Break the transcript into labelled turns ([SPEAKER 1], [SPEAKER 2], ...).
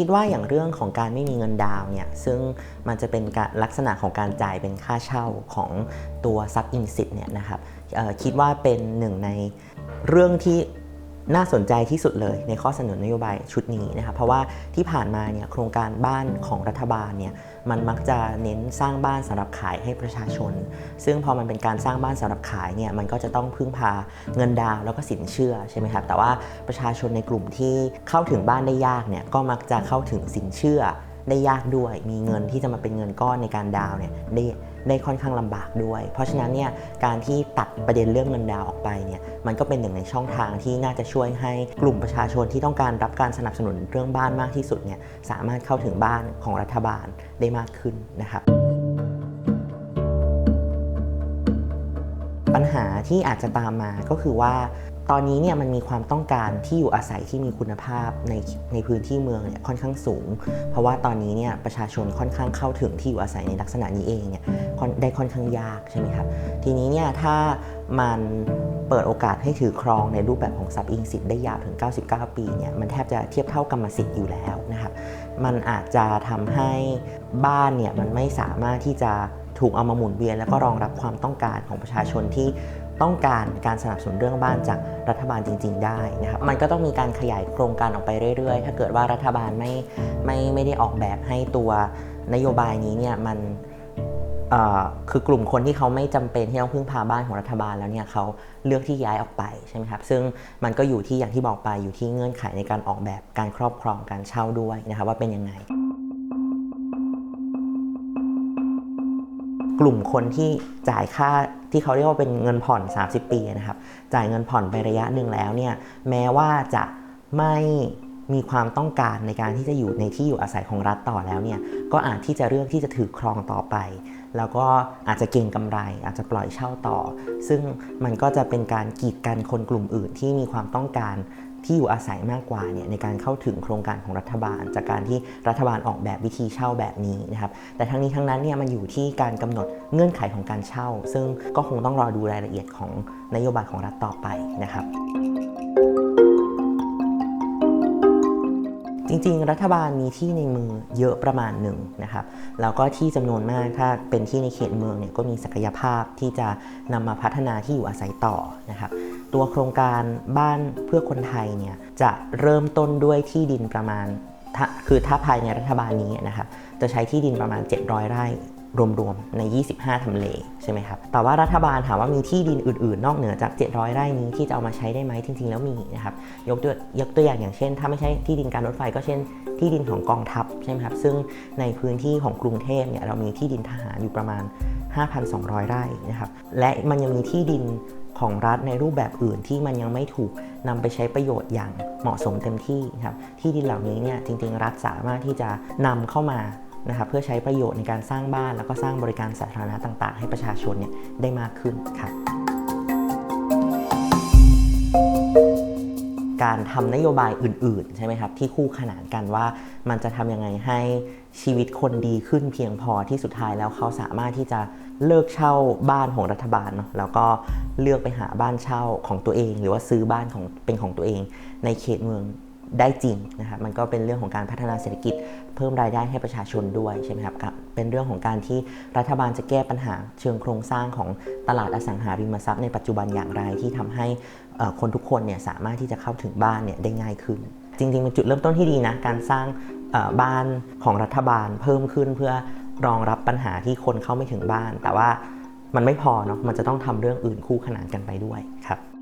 [SPEAKER 1] คิดว่าอย่างเรื่องของการไม่มีเงินดาวเนี่ยซึ่งมันจะเป็นลักษณะของการจ่ายเป็นค่าเช่าของตัวซับอินสิตเนี่ยนะครับคิดว่าเป็นหนึ่งในเรื่องที่ น่าสนใจที่สุดเลยในข้อเสนอนโยบายชุดนี้นะครับเพราะว่าที่ผ่านมาเนี่ยโครงการบ้านของรัฐบาลเนี่ยมันมักจะเน้นสร้างบ้านสำหรับขายให้ประชาชน ซึ่งพอมันเป็นการสร้างบ้านสำหรับขายเนี่ยมันก็จะต้องพึ่งพาเงินดาวแล้วก็สินเชื่อใช่ไหมครับแต่ว่าประชาชนในกลุ่มที่เข้าถึงบ้านได้ยากเนี่ยก็มักจะเข้าถึงสินเชื่อ ได้ยากด้วย มีเงินที่จะมาเป็นเงินก้อนในการดาวน์เนี่ยได้ได้ค่อนข้างลำบากด้วย เพราะฉะนั้นเนี่ยการที่ตัดประเด็นเรื่องเงินดาวน์ออกไปเนี่ยมันก็เป็นหนึ่งในช่องทางที่น่าจะช่วยให้กลุ่มประชาชนที่ต้องการรับการสนับสนุนเรื่องบ้านมากที่สุดเนี่ยสามารถเข้าถึงบ้านของรัฐบาลได้มากขึ้นนะครับปัญหาที่อาจจะตามมาก็คือว่า ตอนนี้เนี่ยมันมีความต้องการที่อยู่อาศัยที่มีคุณภาพในในพื้นที่เมืองเนี่ยค่อนข้างสูง เพราะว่าตอนนี้เนี่ยประชาชนค่อนข้างเข้าถึงที่อยู่อาศัยในลักษณะนี้เองเนี่ยได้ค่อนข้างยากใช่ไหมครับทีนี้เนี่ยถ้ามันเปิดโอกาสให้ถือครองในรูปแบบของซับอิงสิทธิ์ได้ยาวถึง 99 ปีเนี่ยมันแทบจะเทียบเท่ากรรมสิทธิ์อยู่แล้วนะครับมันอาจจะทำให้บ้านเนี่ยมันไม่สามารถที่จะถูกเอามาหมุนเวียนแล้วก็รองรับความต้องการของประชาชนที่ ต้องการการสนับสนุนเรื่องบ้านจากรัฐบาลจริง ๆ ได้นะครับมันก็ต้องมีการขยายโครงการออกไปเรื่อย ๆ ถ้าเกิดว่ารัฐบาลไม่ไม่ไม่ได้ออกแบบให้ตัวนโยบายนี้เนี่ยมันคือกลุ่มคนที่เขาไม่จำเป็นที่ต้องพึ่งพาบ้านของรัฐบาลแล้วเนี่ยเขาเลือกที่ย้ายออกไปใช่ไหมครับซึ่งมันก็อยู่ที่อย่างที่บอกไปอยู่ที่เงื่อนไขในการออกแบบการครอบครองการเช่าด้วยนะครับว่าเป็นยังไง กลุ่มคนที่จ่ายค่าที่เขาเรียกว่าเป็นเงินผ่อน 30 ปีนะครับ จ่ายเงินผ่อนไประยะหนึ่งแล้วเนี่ยแม้ว่าจะไม่มีความต้องการในการที่จะอยู่ในที่อยู่อาศัยของรัฐต่อแล้วเนี่ยก็อาจที่จะเลือกที่จะถือครองต่อไป แล้วก็อาจจะเก็งกำไร อาจจะปล่อยเช่าต่อ ซึ่งมันก็จะเป็นการกีดกันคนกลุ่มอื่นที่มีความต้องการ ที่อยู่อาศัยมากกว่าเนี่ยในการเข้าถึงโครงการของรัฐบาล จากการที่รัฐบาลออกแบบวิธีเช่าแบบนี้นะครับแต่ทั้งนี้ทั้งนั้นเนี่ยมันอยู่ที่การกำหนดเงื่อนไขของการเช่า ซึ่งก็คงต้องรอดูรายละเอียดของนโยบายของรัฐต่อไปนะครับ จริง ๆ รัฐบาลมีที่ในมือเยอะประมาณหนึ่งนะครับ แล้วก็ที่จำนวนมากถ้าเป็นที่ในเขตเมืองเนี่ยก็มีศักยภาพที่จะนำมาพัฒนาที่อยู่อาศัยต่อนะครับ ตัวโครงการบ้านเพื่อคนไทยเนี่ยจะเริ่มต้นด้วยที่ดินประมาณ คือถ้าภายในรัฐบาลนี้นะครับจะใช้ที่ดินประมาณ 700 ไร่รวมๆใน 25 ทำเลใช่ไหมครับ แต่ว่ารัฐบาลถามว่ามีที่ดินอื่นๆ นอกเหนือจาก 700 ไร่นี้ที่จะเอามาใช้ได้ไหมจริง ๆ แล้วมีนะครับ ยกตัวยกตัวอย่างอย่างเช่น ถ้าไม่ใช่ที่ดินการรถไฟก็เช่น ที่ดินของกองทัพใช่ไหมครับ ซึ่งในพื้นที่ของกรุงเทพเนี่ยเรามีที่ดินทหารอยู่ประมาณ 5,200 ไร่นะครับ และมันยังมีที่ดิน ของรัฐในรูปแบบอื่นที่มันยังไม่ถูกนำไปใช้ประโยชน์อย่างเหมาะสมเต็มที่ครับที่ดินเหล่านี้เนี่ยจริง ๆ รัฐสามารถที่จะนำเข้ามานะครับเพื่อใช้ประโยชน์ในการสร้างบ้าน แล้วก็สร้างบริการสาธารณะต่าง ๆ ให้ประชาชนเนี่ยได้มากขึ้นครับ การทำนโยบายอื่น ๆ ใช่ไหมครับ ที่คู่ขนานกันว่ามันจะทำยังไงให้ชีวิตคนดีขึ้นเพียงพอที่สุดท้ายแล้วเขาสามารถที่จะเลิกเช่าบ้านของรัฐบาลเนาะแล้วก็เลือกไปหาบ้านเช่าของตัวเอง หรือว่าซื้อบ้านของเป็นของตัวเองในเขตเมือง ได้จริงนะครับมันก็เป็นเรื่องของการพัฒนาเศรษฐกิจ เพิ่มรายได้ให้ประชาชนด้วยใช่ไหมครับเป็นเรื่องของการที่รัฐบาลจะแก้ปัญหาเชิงโครงสร้างของตลาดอสังหาริมทรัพย์ในปัจจุบันอย่างไรที่ทำให้คนทุกคนเนี่ยสามารถที่จะเข้าถึงบ้านเนี่ยได้ง่ายขึ้น จริงๆเป็นจุดเริ่มต้นที่ดีนะการสร้างบ้านของรัฐบาลเพิ่มขึ้นเพื่อรองรับปัญหาที่คนเข้าไม่ถึงบ้าน แต่ว่ามันไม่พอเนาะมันจะต้องทำเรื่องอื่นคู่ขนานกันไปด้วยครับ